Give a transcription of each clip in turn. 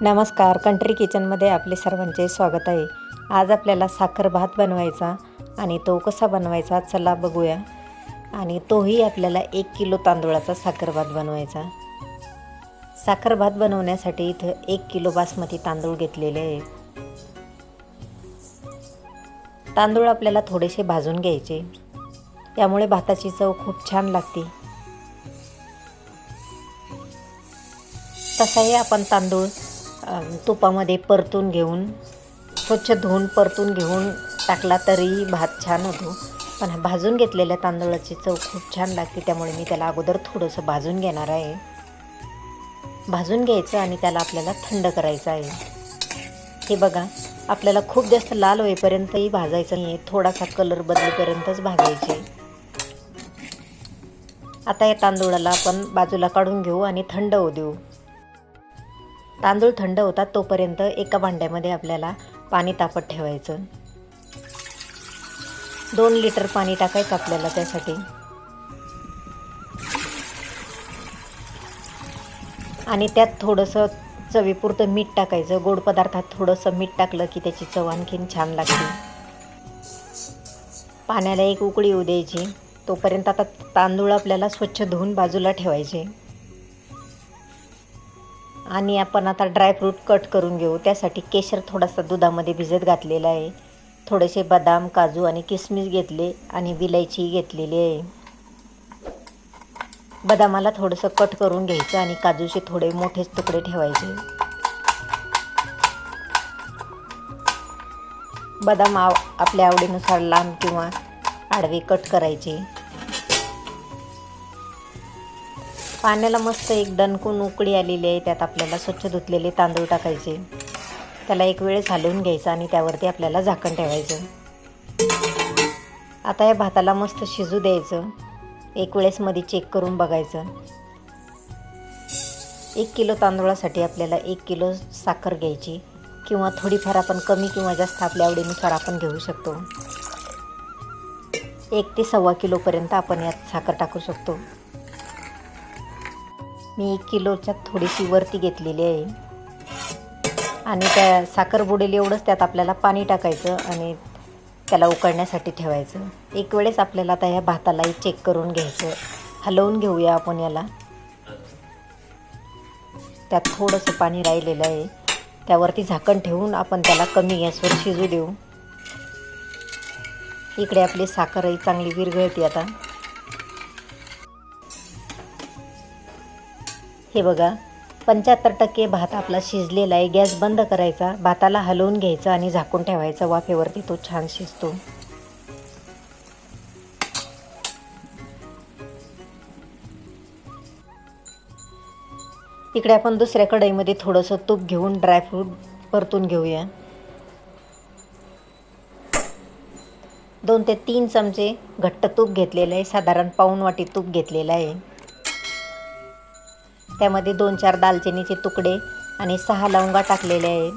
नमस्कार कंट्री किचनमध्ये आपले सर्वांचे स्वागत आहे. आज आपल्याला साखर भात बनवायचा आणि तो कसा बनवायचा चला बघूया. आणि तोही आपल्याला एक किलो तांदूळाचा साखर भात बनवायचा. साखर भात बनवण्यासाठी इथं एक किलो बासमती तांदूळ घेतलेले आहे. तांदूळ आपल्याला थोडेसे भाजून घ्यायचे. त्यामुळे भाताची चव खूप छान लागते. तसाही आपण तांदूळ तुपामध्ये परतून घेऊन स्वच्छ धुवून परतून घेऊन टाकला तरी भात छान होतो. पण भाजून घेतलेल्या तांदळाची चव खूप छान लागते त्यामुळे मी त्याला अगोदर थोडंसं भाजून घेणार आहे. भाजून घ्यायचं आणि त्याला आपल्याला थंड करायचं आहे. हे बघा आपल्याला खूप जास्त लाल होईपर्यंतही भाजायचं नाही आहे थोडासा कलर बदलेपर्यंतच भाजायचे. आता या तांदूळाला आपण बाजूला काढून घेऊ आणि थंड होऊ देऊ. तांदूळ थंड होतात तोपर्यंत एका भांड्यामध्ये आपल्याला पाणी तापत ठेवायचं. दोन लिटर पाणी टाकायचं आपल्याला त्यासाठी. आणि त्यात थोडंसं चवीपुरतं मीठ टाकायचं. गोड पदार्थात थोडंसं मीठ टाकलं की त्याची चव आणखीन छान लागते. पाण्याला एक उकळी येऊ द्यायची. तोपर्यंत आता तांदूळ आपल्याला स्वच्छ धुवून बाजूला ठेवायचे. आणि आपण आता ड्रायफ्रूट कट करून घेऊ. त्यासाठी केशर थोडासा दुधामध्ये भिजत घातलेला आहे. थोडेसे बदाम काजू आणि किसमिस घेतले आणि विलायची घेतलेली आहे. बदामाला थोडंसं कट करून घ्यायचं आणि काजूचे थोडे मोठेच तुकडे ठेवायचे. बदाम आव आपल्या आवडीनुसार लांब किंवा आडवे कट करायचे. पाण्याला मस्त एक दणकून उकळी आलेली आहे. त्यात आपल्याला स्वच्छ धुतलेले तांदूळ टाकायचे. त्याला एक वेळेस हलवून घ्यायचं आणि त्यावरती आपल्याला झाकण ठेवायचं. आता या भाताला मस्त शिजू द्यायचं. एक वेळेस मध्ये चेक करून बघायचं. एक किलो तांदूळासाठी आपल्याला एक किलो साखर घ्यायची. किंवा थोडीफार आपण कमी किंवा जास्त आपल्या आवडीनुसार आपण घेऊ शकतो. एक ते सव्वा किलोपर्यंत आपण यात साखर टाकू शकतो. मी एक किलोच्या थोडीशी वरती घेतलेली आहे. आणि त्या साखर बुडेल एवढंच त्यात आपल्याला पाणी टाकायचं आणि त्याला उकळण्यासाठी ठेवायचं. एक वेळेस आपल्याला आता या भातालाही चेक करून घ्यायचं. हलवून घेऊया आपण याला. त्यात थोडंसं पाणी राहिलेलं आहे. त्यावरती झाकण ठेवून आपण त्याला कमी गॅसवर शिजू देऊ. इकडे आपली साखरही चांगली विरघळते आता. हे बघा पंच्याहत्तर टक्के भात आपला शिजलेला आहे. गॅस बंद करायचा भाताला हलवून घ्यायचा आणि झाकून ठेवायचा. वाफेवरती तो छान शिजतो. इकडे आपण दुसऱ्या कढईमध्ये थोडंसं तूप घेऊन ड्रायफ्रूट परतून घेऊया. दोन ते तीन चमचे घट्ट तूप घेतलेलं आहे. साधारण पाऊण वाटी तूप घेतलेलं आहे. त्यामध्ये दोन चार दालचिनीचे तुकडे आणि सहा लवंगा टाकलेले आहे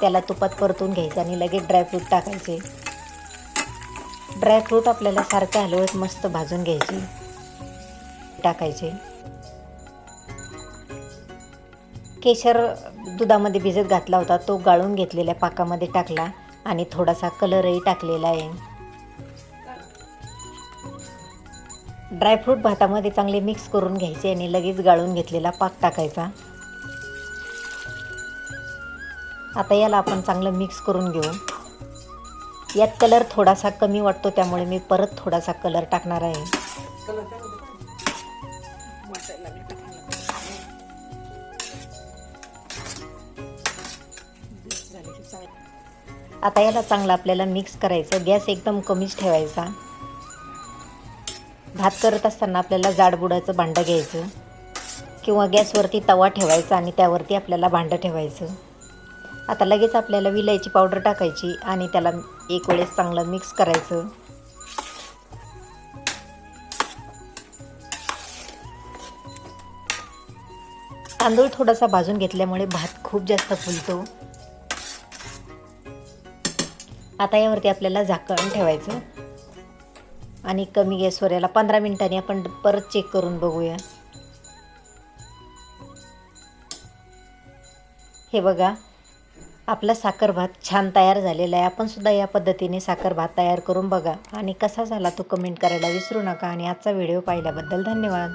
त्याला तुपात परतून घ्यायचं आणि लगेच ड्रायफ्रूट टाकायचे. ड्रायफ्रूट आपल्याला सारखं हलवत मस्त भाजून घ्यायचे. टाकायचे. केशर दुधामध्ये भिजत घातला होता तो गाळून घेतलेल्या पाकामध्ये टाकला आणि थोडासा कलरही टाकलेला आहे. ड्रायफ्रूट भातामध्ये चांगले मिक्स करून घ्यायचे आणि लगेच गाळून घेतलेला पाक टाकायचा. आता याला आपण चांगलं मिक्स करून घेऊ. यात कलर थोडासा कमी वाटतो त्यामुळे मी परत थोडासा कलर टाकणार आहे. आता याला चांगलं आपल्याला मिक्स करायचं. गॅस एकदम कमीच ठेवायचा. भात करत असताना आपल्याला जाडबुडाचं भांडं घ्यायचं किंवा गॅसवरती तवा ठेवायचा आणि त्यावरती आपल्याला भांडं ठेवायचं. आता लगेच आपल्याला विलायची पावडर टाकायची आणि त्याला एक वेळेस चांगलं मिक्स करायचं. तांदूळ थोडासा भाजून घेतल्यामुळे भात खूप जास्त फुलतो. आता यावरती आपल्याला झाकण ठेवायचं. आणि कमी गॅसवर याला पंधरा मिनिटांनी आपण परत चेक करून बघूया. हे बघा आपला साखर भात छान तयार झालेला आहे. आपण सुद्धा या पद्धतीने साखर भात तयार करून बघा. आणि कसा झाला तो कमेंट करायला विसरू नका. आणि आजचा व्हिडिओ पाहिल्याबद्दल धन्यवाद.